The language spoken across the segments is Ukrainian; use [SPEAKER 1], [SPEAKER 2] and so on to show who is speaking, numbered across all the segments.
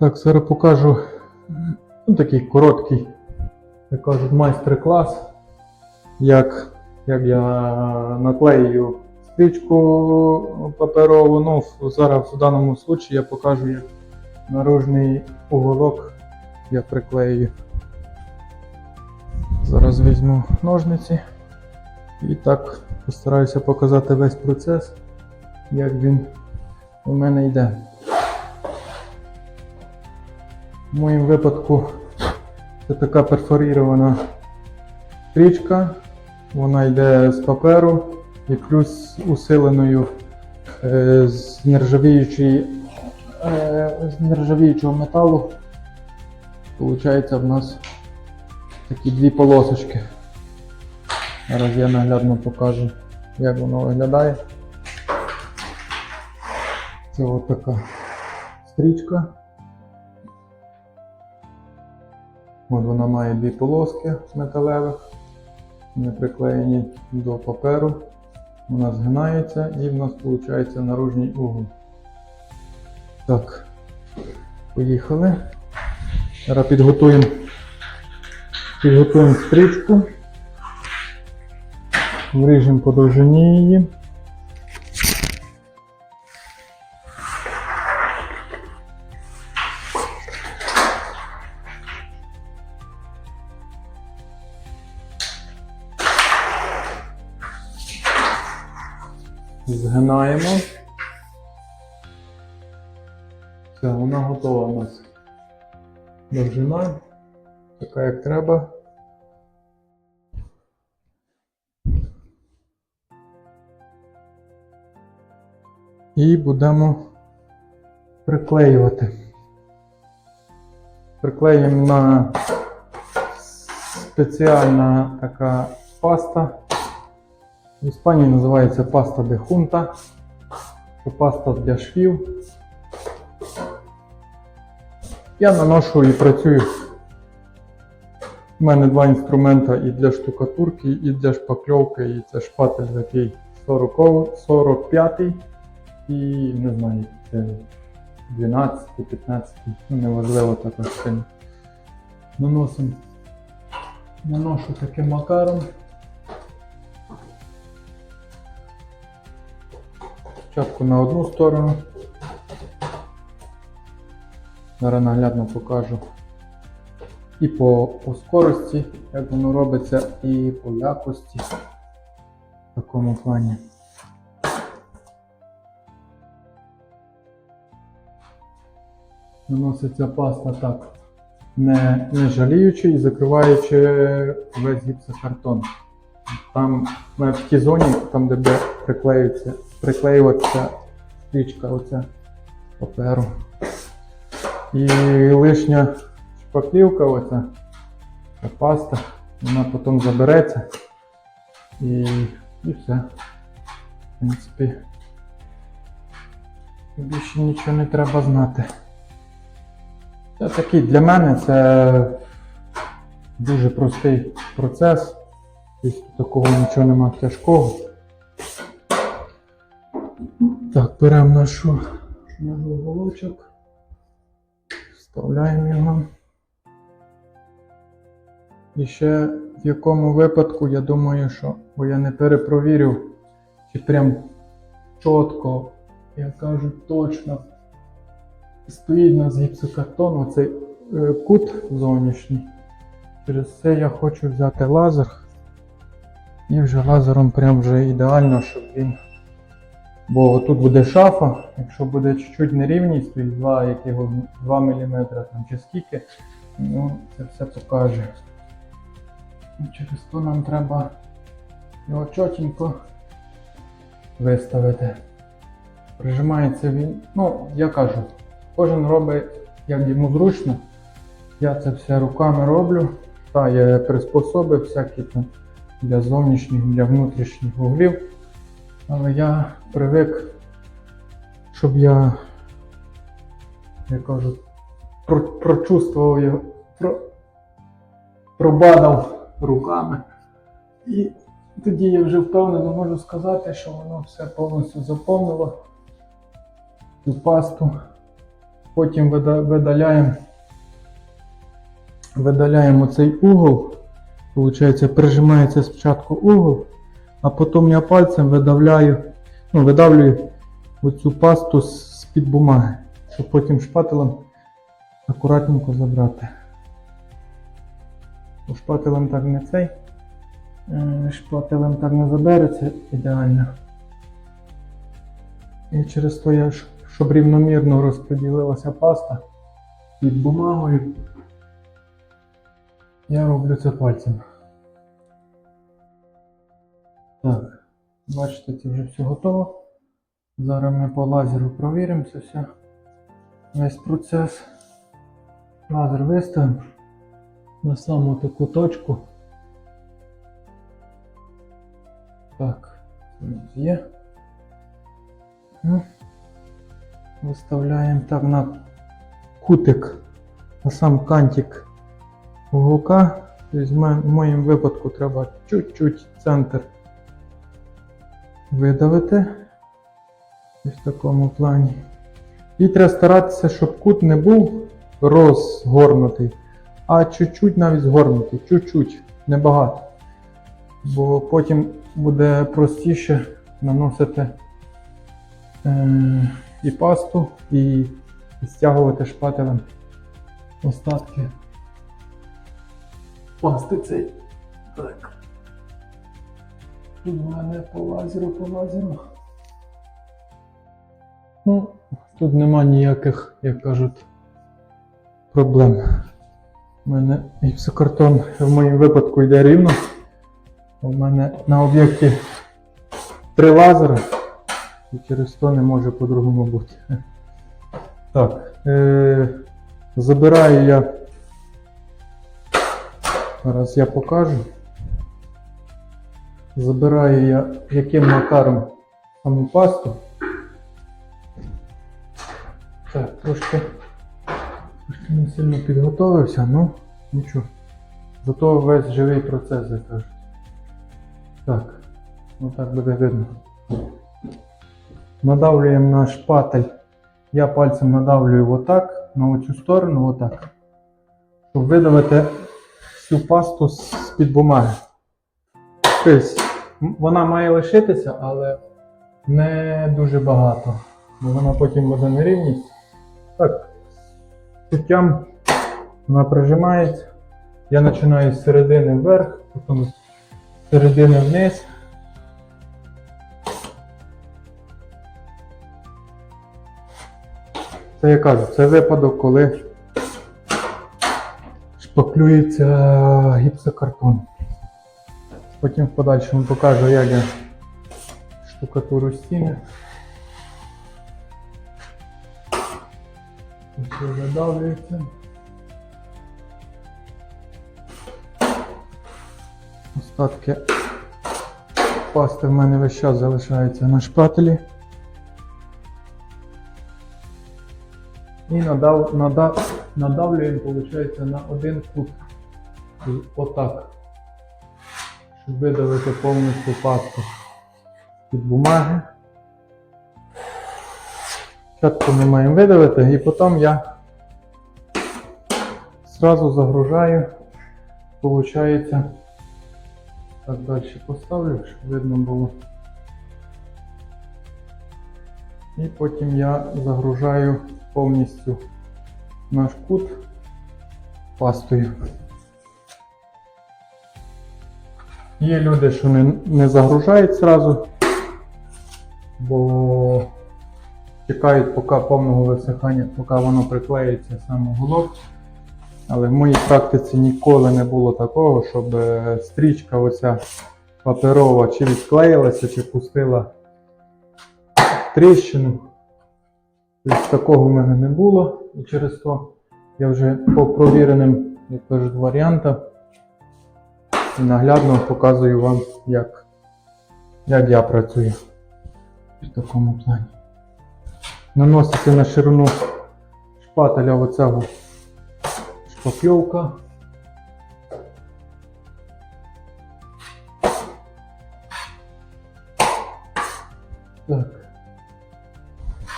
[SPEAKER 1] Так, зараз покажу ну, такий короткий, як кажуть, майстер-клас, як, як я наклею стрічку паперову. Ну, зараз в даному випадку я покажу, як наружний уголок я приклею. Зараз візьму ножниці і так постараюся показати весь процес, як він у мене йде. В моєму випадку це така перфорірована стрічка. Вона йде з паперу і плюс усиленою е, з, нержавіючої, е, з нержавіючого металу. Получається в нас такі дві полосочки. Зараз я наглядно покажу, як воно виглядає. Це от така стрічка. От вона має дві полоски металевих. Вони приклеєні до паперу. Вона згинається і в нас виходить наружній угол. Так, поїхали. Зараз підготуємо, підготуємо стрічку. Вріжемо по довжині її. Згинаємо. Все, вона готова у нас. Довжина. Така як треба. І будемо приклеювати. Приклеїмо на спеціальна така паста. В Іспанії називається паста де хунта. Це паста для швів. Я наношу і працюю. У мене два інструмента і для штукатурки, і для шпакльовки, і це шпатель такий 40, 45 і не знаю, це 12, 15, ну неважливо також сильно. Наносимо. Наношу таким макаром. Спочатку на одну сторону. Зараз наглядно покажу і по, по скорості, як воно робиться, і по якості в такому плані. Наноситься паста так, не, не жаліючи і закриваючи весь гіпсокартон. Там в тій зоні, там де приклеюється, приклеюватися стрічка оця паперу. І лишня шпаклівка, оця ця паста, вона потім забереться і, і все. В принципі, більше нічого не треба знати. Це такий для мене це дуже простий процес. Тобто такого нічого нема тяжкого. Так, беремо нашу, наш. Вставляємо його. І ще в якому випадку, я думаю, що, бо я не перепровірив, чи прям чітко, я кажу точно, стоїть на з гіпсокартону цей е, кут зовнішній. Через це я хочу взяти лазер. І вже лазером прям вже ідеально, щоб він. Бо тут буде шафа, якщо буде чуть-чуть нерівність, то 2, якого 2 мм там чи скільки, ну це все покаже. І через то нам треба його чотенько виставити. Прижимається він. Ну, я кажу, кожен робить як йому зручно. Я це все руками роблю. Та є приспособи всякі там для зовнішніх, для внутрішніх вуглів. Але я привик, щоб я, як кажуть, про, прочувствував його, про, пробадав руками. І тоді я вже впевнено можу сказати, що воно все повністю заповнило цю пасту. Потім видаляємо, видаляємо цей угол. Получається, прижимається спочатку угол, а потім я пальцем видавляю, ну, видавлюю оцю пасту з-під бумаги, щоб потім шпателем акуратненько забрати. Бо шпателем так не цей. е, Шпателем так не забереться ідеально. І через я щоб рівномірно розподілилася паста під бумагою, я роблю це пальцем. Так, бачите, це вже все готово. Зараз ми по лазеру провіримо це все. Весь процес. Лазер виставимо на саму таку точку. Так, це є. Ну, Виставляємо так на кутик, на сам кантик уголка. Тобто в моєму випадку треба чуть-чуть центр видавити. В такому плані. І треба старатися, щоб кут не був розгорнутий, а чуть-чуть навіть згорнутий. Чуть-чуть, небагато. Бо потім буде простіше наносити е, і пасту, і, стягувати шпателем остатки пасти цей. Так. У мене по лазеру, по лазеру. Ну, тут нема ніяких, як кажуть, проблем. У мене гіпсокартон в моєму випадку йде рівно. У мене на об'єкті три лазери. І через то не може по-другому бути. Так. Е- забираю я. Зараз я покажу. Забираю я яким макаром саму пасту. Так, трошки, трошки не сильно підготовився, ну нічого. Зато весь живий процес, як кажуть. Так, ну так буде видно. Надавлюємо на шпатель. Я пальцем надавлюю отак, на оцю сторону, отак. Щоб видавити всю пасту з-під бумаги. Тобто, вона має лишитися, але не дуже багато. Бо вона потім буде нерівність. Так, чуттям вона прижимається. Я починаю з середини вверх, потім з середини вниз. Це я кажу, це випадок, коли шпаклюється гіпсокартон. Потім в подальшому покажу, як я штукатуру стіни. Все задавлюється. Остатки пасти в мене весь час залишаються на шпателі. І надав, надав, надавлюємо, виходить, на один кут. І Отак. Щоб видавити повністю пасту під бумаги. Спочатку ми маємо видавити і потім я зразу загружаю. Получається, так далі поставлю, щоб видно було. І потім я загружаю повністю наш кут пастою. Є люди, що не, не загружають зразу, бо чекають поки повного висихання, поки воно приклеїться саме в уголок. Але в моїй практиці ніколи не було такого, щоб е, стрічка оця паперова чи відклеїлася, чи пустила тріщину. Тобто такого в мене не було. І через то я вже по провіреним, як кажуть, варіантам і наглядно показую вам, як, як я працюю в такому плані. Наноситься на ширину шпателя оцього шпакльовка. Так.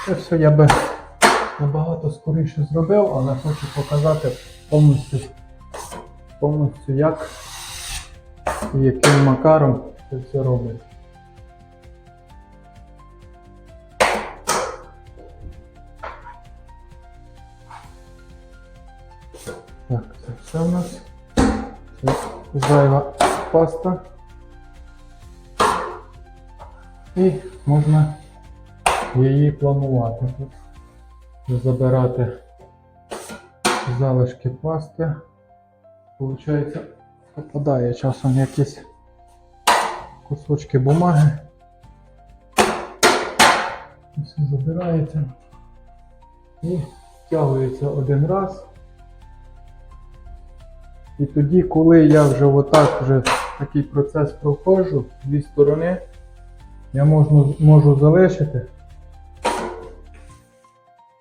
[SPEAKER 1] Це все я би набагато скоріше зробив, але хочу показати повністю, повністю як яким макаром це все робить. Так, це все у нас. Це зайва паста. І можна її планувати. Забирати залишки пасти. Получається, попадає часом якісь кусочки бумаги. Все забирається і втягується один раз. І тоді, коли я вже отак вже такий процес проходжу, дві сторони, я можу, можу залишити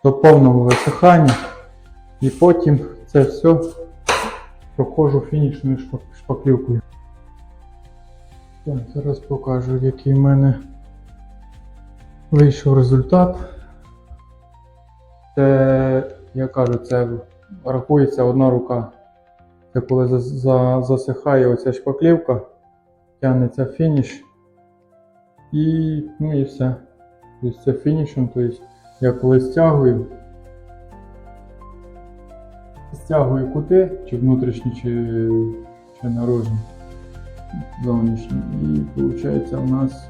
[SPEAKER 1] до повного висихання і потім це все проходжу фінішною шпак- шпаклівкою. Так, зараз покажу, який в мене вийшов результат. Це, я кажу, це рахується одна рука. Це коли за, за, засихає оця шпаклівка, тягнеться фініш. І, ну і все. Тобто це фінішем, тобто я коли стягую, стягую кути, чи внутрішні, чи, чи наружні, зовнішні. І виходить у нас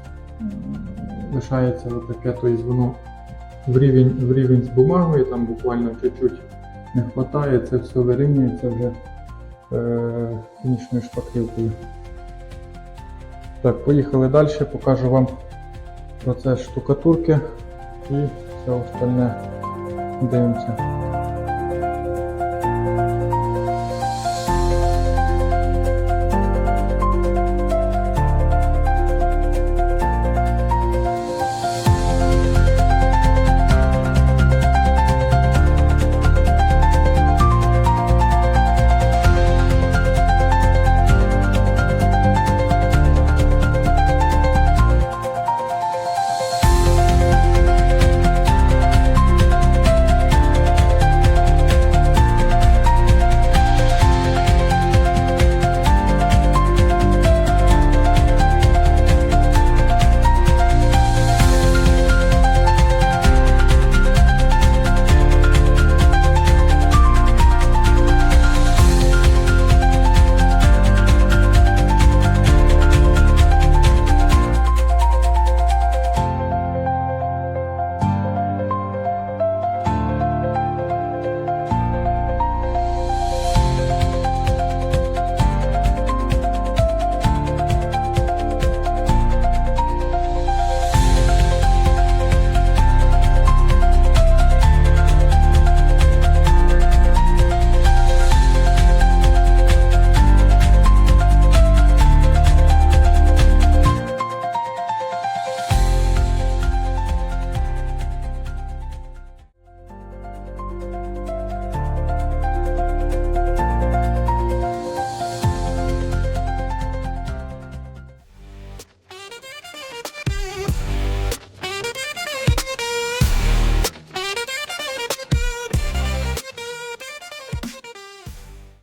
[SPEAKER 1] лишається отаке, тобто воно в рівень, в рівень з бумагою, там буквально чуть-чуть не вистачає, це все вирівнюється вже е, фінішною шпаклівкою. Так, поїхали далі, покажу вам процес штукатурки і все остальне дивимося.